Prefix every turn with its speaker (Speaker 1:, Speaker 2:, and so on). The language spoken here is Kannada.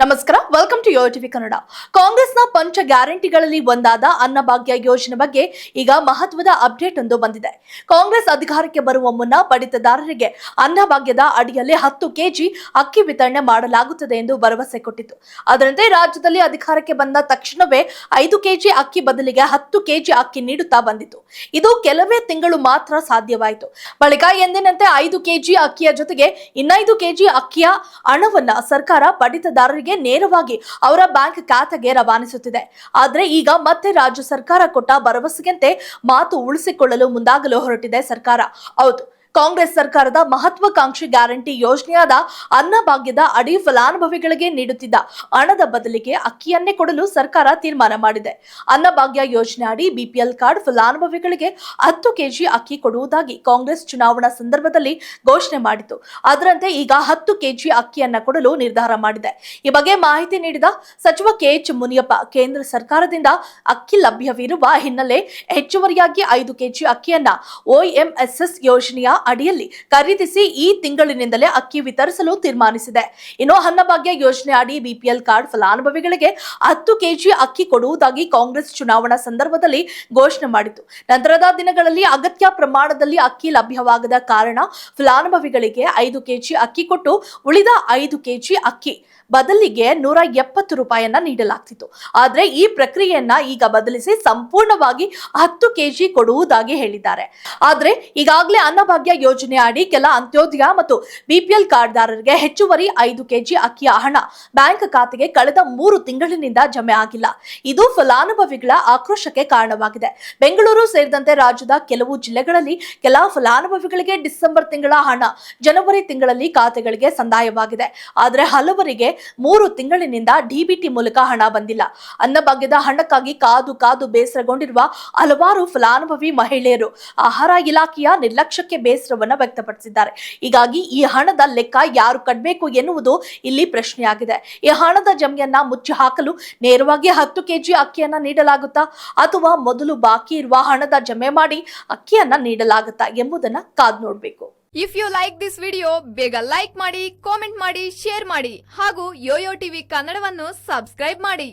Speaker 1: ನಮಸ್ಕಾರ welcome to yo TV Kannada ಕಾಂಗ್ರೆಸ್ನ ಪಂಚ ಗ್ಯಾರಂಟಿಗಳಲ್ಲಿ ಒಂದಾದ ಅನ್ನಭಾಗ್ಯ ಯೋಜನೆ ಬಗ್ಗೆ ಈಗ ಮಹತ್ವದ ಅಪ್ಡೇಟ್ ಒಂದು ಬಂದಿದೆ. ಕಾಂಗ್ರೆಸ್ ಅಧಿಕಾರಕ್ಕೆ ಬರುವ ಮುನ್ನ ಪಡಿತದಾರರಿಗೆ ಅನ್ನಭಾಗ್ಯದ ಅಡಿಯಲ್ಲಿ ಹತ್ತು ಕೆಜಿ ಅಕ್ಕಿ ವಿತರಣೆ ಮಾಡಲಾಗುತ್ತದೆ ಎಂದು ಭರವಸೆ ಕೊಟ್ಟಿತ್ತು. ಅದರಂತೆ ರಾಜ್ಯದಲ್ಲಿ ಅಧಿಕಾರಕ್ಕೆ ಬಂದ ತಕ್ಷಣವೇ ಐದು ಕೆಜಿ ಅಕ್ಕಿ ಬದಲಿಗೆ ಹತ್ತು ಕೆಜಿ ಅಕ್ಕಿ ನೀಡುತ್ತಾ ಬಂದಿತು ಇದು ಕೆಲವೇ ತಿಂಗಳು ಮಾತ್ರ ಸಾಧ್ಯವಾಯಿತು. ಬಳಿಕ ಎಂದಿನಂತೆ ಐದು ಕೆಜಿ ಅಕ್ಕಿಯ ಜೊತೆಗೆ ಇನ್ನೈದು ಕೆಜಿ ಅಕ್ಕಿಯ ಹಣವನ್ನ ಸರ್ಕಾರ ಪಡಿತದಾರರಿಗೆ ನೇರವಾಗಿ ಅವರ ಬ್ಯಾಂಕ್ ಖಾತೆಗೆ ರವಾನಿಸುತ್ತಿದೆ. ಆದರೆ ಈಗ ಮತ್ತೆ ರಾಜ್ಯ ಸರ್ಕಾರ ಕೊಟ್ಟ ಭರವಸೆಯಂತೆ ಮಾತು ಉಳಿಸಿಕೊಳ್ಳಲು ಮುಂದಾಗಲು ಹೊರಟಿದೆ ಸರ್ಕಾರ. ಹೌದು. ಕಾಂಗ್ರೆಸ್ ಸರ್ಕಾರದ ಮಹತ್ವಾಕಾಂಕ್ಷಿ ಗ್ಯಾರಂಟಿ ಯೋಜನೆಯಾದ ಅನ್ನಭಾಗ್ಯದ ಅಡಿ ಫಲಾನುಭವಿಗಳಿಗೆ ನೀಡುತ್ತಿದ್ದ ಹಣದ ಬದಲಿಗೆ ಅಕ್ಕಿಯನ್ನೇ ಕೊಡಲು ಸರ್ಕಾರ ತೀರ್ಮಾನ ಮಾಡಿದೆ. ಅನ್ನಭಾಗ್ಯ ಯೋಜನೆ ಅಡಿ ಬಿಪಿಎಲ್ ಕಾರ್ಡ್ ಫಲಾನುಭವಿಗಳಿಗೆ ಹತ್ತು ಕೆಜಿ ಅಕ್ಕಿ ಕೊಡುವುದಾಗಿ ಕಾಂಗ್ರೆಸ್ ಚುನಾವಣಾ ಸಂದರ್ಭದಲ್ಲಿ ಘೋಷಣೆ ಮಾಡಿತು. ಅದರಂತೆ ಈಗ ಹತ್ತು ಕೆಜಿ ಅಕ್ಕಿಯನ್ನ ಕೊಡಲು ನಿರ್ಧಾರ ಮಾಡಿದೆ. ಈ ಬಗ್ಗೆ ಮಾಹಿತಿ ನೀಡಿದ ಸಚಿವ ಕೆಎಚ್ ಮುನಿಯಪ್ಪ, ಕೇಂದ್ರ ಸರ್ಕಾರದಿಂದ ಅಕ್ಕಿ ಲಭ್ಯವಿರುವ ಹಿನ್ನೆಲೆ ಹೆಚ್ಚುವರಿಯಾಗಿ ಐದು ಕೆಜಿ ಅಕ್ಕಿಯನ್ನ ಒಎಂಎಸ್ಎಸ್ ಯೋಜನೆಯ ಅಡಿಯಲ್ಲಿ ಖರೀದಿಸಿ ಈ ತಿಂಗಳಿನಿಂದಲೇ ಅಕ್ಕಿ ವಿತರಿಸಲು ತೀರ್ಮಾನಿಸಿದೆ. ಇನ್ನು ಅನ್ನಭಾಗ್ಯ ಯೋಜನೆ ಅಡಿ ಬಿಪಿಎಲ್ ಕಾರ್ಡ್ ಫಲಾನುಭವಿಗಳಿಗೆ ಹತ್ತು ಕೆಜಿ ಅಕ್ಕಿ ಕೊಡುವುದಾಗಿ ಕಾಂಗ್ರೆಸ್ ಚುನಾವಣಾ ಸಂದರ್ಭದಲ್ಲಿ ಘೋಷಣೆ ಮಾಡಿತು ನಂತರದ ದಿನಗಳಲ್ಲಿ ಅಗತ್ಯ ಪ್ರಮಾಣದಲ್ಲಿ ಅಕ್ಕಿ ಲಭ್ಯವಾಗದ ಕಾರಣ ಫಲಾನುಭವಿಗಳಿಗೆ ಐದು ಕೆಜಿ ಅಕ್ಕಿ ಕೊಟ್ಟು ಉಳಿದ ಐದು ಕೆಜಿ ಅಕ್ಕಿ ಬದಲಿಗೆ ನೂರ ಎಪ್ಪತ್ತು ರೂಪಾಯಿಯನ್ನ ನೀಡಲಾಗ್ತಿತ್ತು. ಆದ್ರೆ ಈ ಪ್ರಕ್ರಿಯೆಯನ್ನ ಈಗ ಬದಲಿಸಿ ಸಂಪೂರ್ಣವಾಗಿ ಹತ್ತು ಕೆಜಿ ಕೊಡುವುದಾಗಿ ಹೇಳಿದ್ದಾರೆ. ಆದ್ರೆ ಈಗಾಗಲೇ ಅನ್ನಭಾಗ್ಯ ಯೋಜನೆ ಅಡಿ ಕೆಲ ಅಂತ್ಯೋದಯ ಮತ್ತು ಬಿಪಿಎಲ್ ಕಾರ್ಡ್ದಾರರಿಗೆ ಹೆಚ್ಚುವರಿ ಐದು ಕೆಜಿ ಅಕ್ಕಿಯ ಹಣ ಬ್ಯಾಂಕ್ ಖಾತೆಗೆ ಕಳೆದ ಮೂರು ತಿಂಗಳಿನಿಂದ ಜಮೆ ಆಗಿಲ್ಲ. ಇದು ಫಲಾನುಭವಿಗಳ ಆಕ್ರೋಶಕ್ಕೆ ಕಾರಣವಾಗಿದೆ. ಬೆಂಗಳೂರು ಸೇರಿದಂತೆ ರಾಜ್ಯದ ಕೆಲವು ಜಿಲ್ಲೆಗಳಲ್ಲಿ ಕೆಲ ಫಲಾನುಭವಿಗಳಿಗೆ ಡಿಸೆಂಬರ್ ತಿಂಗಳ ಹಣ, ಜನವರಿ ತಿಂಗಳಲ್ಲಿ ಖಾತೆಗಳಿಗೆ ಸಂದಾಯವಾಗಿದೆ. ಆದರೆ ಹಲವರಿಗೆ ಮೂರು ತಿಂಗಳಿನಿಂದ ಡಿಬಿಟಿ ಮೂಲಕ ಹಣ ಬಂದಿಲ್ಲ. ಅನ್ನಭಾಗ್ಯದ ಹಣಕ್ಕಾಗಿ ಕಾದು ಕಾದು ಬೇಸರಗೊಂಡಿರುವ ಹಲವಾರು ಫಲಾನುಭವಿ ಮಹಿಳೆಯರು ಆಹಾರ ಇಲಾಖೆಯ ನಿರ್ಲಕ್ಷ್ಯಕ್ಕೆ ಬೇಸರವನ್ನ ವ್ಯಕ್ತಪಡಿಸಿದ್ದಾರೆ. ಹೀಗಾಗಿ ಈ ಹಣದ ಲೆಕ್ಕ ಯಾರು ಕಟ್ಟಬೇಕು ಎನ್ನುವುದು ಇಲ್ಲಿ ಪ್ರಶ್ನೆಯಾಗಿದೆ. ಈ ಹಣದ ಜಮೆಯನ್ನ ಮುಚ್ಚಿ ಹಾಕಲು ನೇರವಾಗಿ ಹತ್ತು ಕೆಜಿ ಅಕ್ಕಿಯನ್ನ ನೀಡಲಾಗುತ್ತಾ, ಅಥವಾ ಮೊದಲು ಬಾಕಿ ಇರುವ ಹಣದ ಜಮೆ ಮಾಡಿ ಅಕ್ಕಿಯನ್ನ ನೀಡಲಾಗುತ್ತಾ ಎಂಬುದನ್ನ ಕಾದ್ ನೋಡಬೇಕು.
Speaker 2: If you like this video ಬೇಗ ಲೈಕ್ ಮಾಡಿ ಕಾಮೆಂಟ್ ಮಾಡಿ ಶೇರ್ ಮಾಡಿ, ಹಾಗೂ ಯೋಯೋ ಟಿವಿ ಕನ್ನಡವನ್ನು ಸಬ್ಸ್ಕ್ರೈಬ್ ಮಾಡಿ.